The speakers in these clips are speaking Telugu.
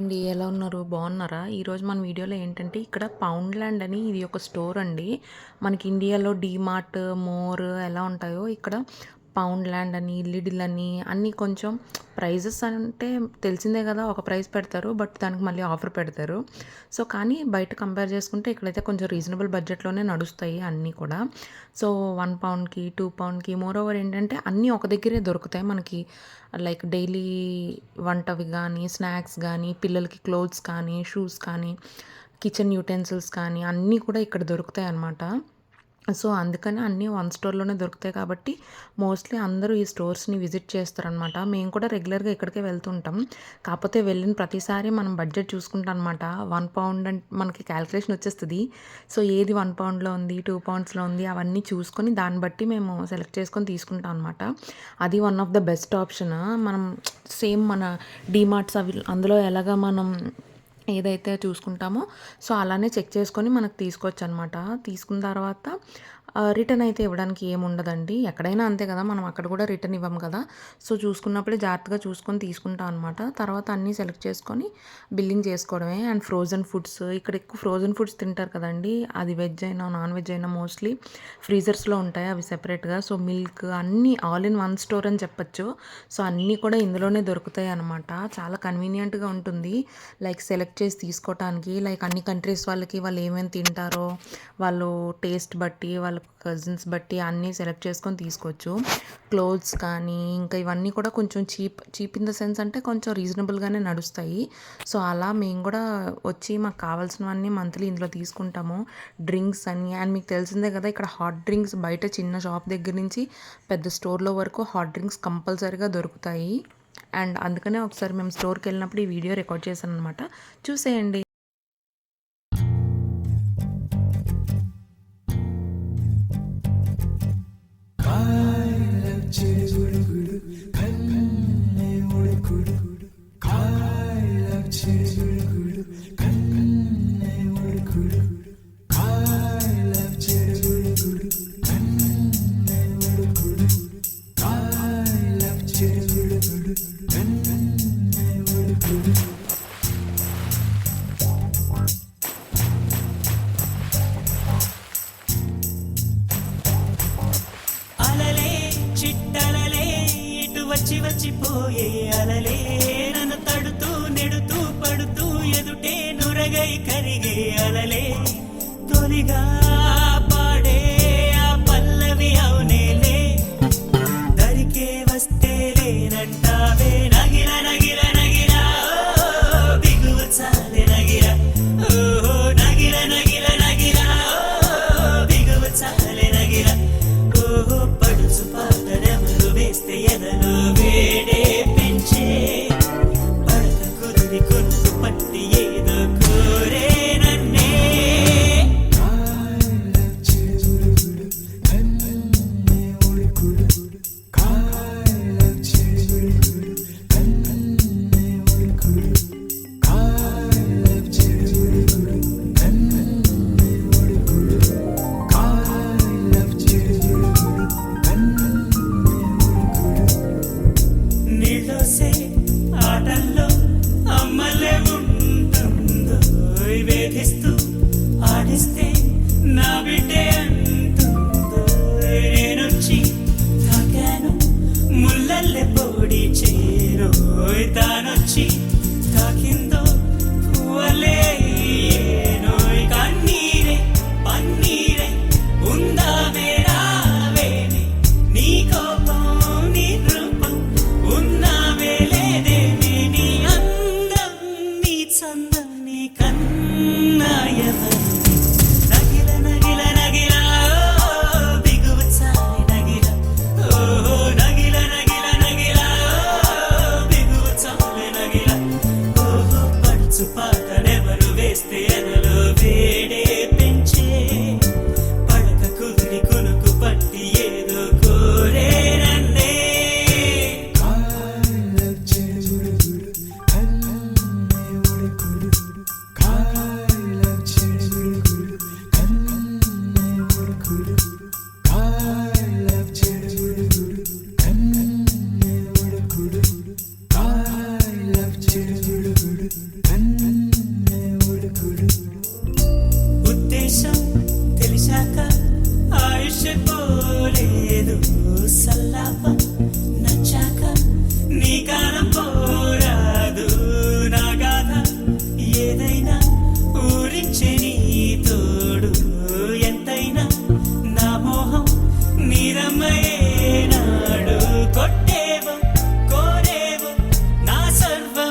అండి ఎలా ఉన్నారు? బాగున్నారా? ఈరోజు మన వీడియోలో ఏంటంటే ఇక్కడ పౌండ్ ల్యాండ్ అని ఇది ఒక స్టోర్ అండి. మనకి ఇండియాలో డీమార్ట్ మోర్ ఎలా ఉంటాయో ఇక్కడ పౌండ్ ల్యాండ్ అని లిడిల్ అని అన్నీ కొంచెం ప్రైజెస్ అంటే తెలిసిందే కదా ఒక ప్రైస్ పెడతారు బట్ దానికి మళ్ళీ ఆఫర్ పెడతారు. సో కానీ బయట కంపేర్ చేసుకుంటే ఇక్కడైతే కొంచెం రీజనబుల్ బడ్జెట్లోనే నడుస్తాయి అన్నీ కూడా. సో వన్ పౌండ్కి టూ పౌండ్కి మోర్ ఓవర్ ఏంటంటే అన్నీ ఒక దగ్గరే దొరుకుతాయి మనకి. లైక్ డైలీ వంటవి కానీ స్నాక్స్ కానీ పిల్లలకి క్లోత్స్ కానీ షూస్ కానీ కిచెన్ యూటెన్సిల్స్ కానీ అన్నీ కూడా ఇక్కడ దొరుకుతాయి అన్నమాట. సో అందుకని అన్నీ వన్ స్టోర్లోనే దొరుకుతాయి కాబట్టి మోస్ట్లీ అందరూ ఈ స్టోర్స్ని విజిట్ చేస్తారనమాట. మేము కూడా రెగ్యులర్గా ఇక్కడికే వెళ్తుంటాం. కాకపోతే వెళ్ళిన ప్రతిసారి మనం బడ్జెట్ చూసుకుంటాం అనమాట వన్ పౌండ్ అంటే మనకి క్యాలిక్యులేషన్ వచ్చేస్తుంది. సో ఏది వన్ పౌండ్లో ఉంది టూ పౌండ్స్లో ఉంది అవన్నీ చూసుకొని దాన్ని బట్టి మేము సెలెక్ట్ చేసుకొని తీసుకుంటాం అనమాట అది one of the best option. మనం సేమ్ మన డీమార్ట్స్ అవి అందులో ఎలాగా మనం ఏదైతే చూసుకుంటామో సో అలానే చెక్ చేసుకొని మనకు తీసుకోవచ్చు అనమాట తీసుకున్న తర్వాత రిటర్న్ అయితే ఇవ్వడానికి ఏముండదండి. ఎక్కడైనా అంతే కదా మనం అక్కడ కూడా రిటర్న్ ఇవ్వం కదా. సో చూసుకున్నప్పుడే జాగ్రత్తగా చూసుకొని తీసుకుంటాం అనమాట తర్వాత అన్నీ సెలెక్ట్ చేసుకొని బిల్లింగ్ చేసుకోవడమే. అండ్ ఫ్రోజన్ ఫుడ్స్ ఇక్కడ ఎక్కువ ఫ్రోజన్ ఫుడ్స్ తింటారు కదండి. అది వెజ్ అయినా నాన్ వెజ్ అయినా మోస్ట్లీ ఫ్రీజర్స్లో ఉంటాయి అవి సెపరేట్గా. సో మిల్క్ అన్నీ ఆల్ ఇన్ వన్ స్టోర్ అని చెప్పచ్చు. సో అన్నీ కూడా ఇందులోనే దొరుకుతాయి అనమాట చాలా కన్వీనియంట్గా ఉంటుంది. లైక్ సెలెక్ట్ చేసి తీసుకోవటానికి లైక్ అన్ని కంట్రీస్ వాళ్ళకి వాళ్ళు ఏమేమి తింటారో వాళ్ళు టేస్ట్ బట్టి వాళ్ళు కజిన్స్ బట్టి అన్నీ సెలెక్ట్ చేసుకొని తీసుకోవచ్చు. క్లోత్స్ కానీ ఇంకా ఇవన్నీ కూడా కొంచెం cheap cheap in the sense అంటే కొంచెం రీజనబుల్గానే నడుస్తాయి. సో అలా మేము కూడా వచ్చి మాకు కావాల్సినవన్నీ మంత్లీ ఇందులో తీసుకుంటాము. డ్రింక్స్ అని అండ్ మీకు తెలిసిందే కదా ఇక్కడ హాట్ డ్రింక్స్ బయట చిన్న షాప్ దగ్గర నుంచి పెద్ద స్టోర్లో వరకు హాట్ డ్రింక్స్ కంపల్సరీగా దొరుకుతాయి. అండ్ అందుకనే ఒకసారి మేము స్టోర్కి వెళ్ళినప్పుడు ఈ వీడియో రికార్డ్ చేశాను అనమాట చూసేయండి. వచ్చి వచ్చిపోయే అలలే. నన్ను తడుతూ నెడుతూ పడుతూ ఎదుటే నురగై కరిగే అలలే. తొలిగా estoy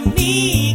me.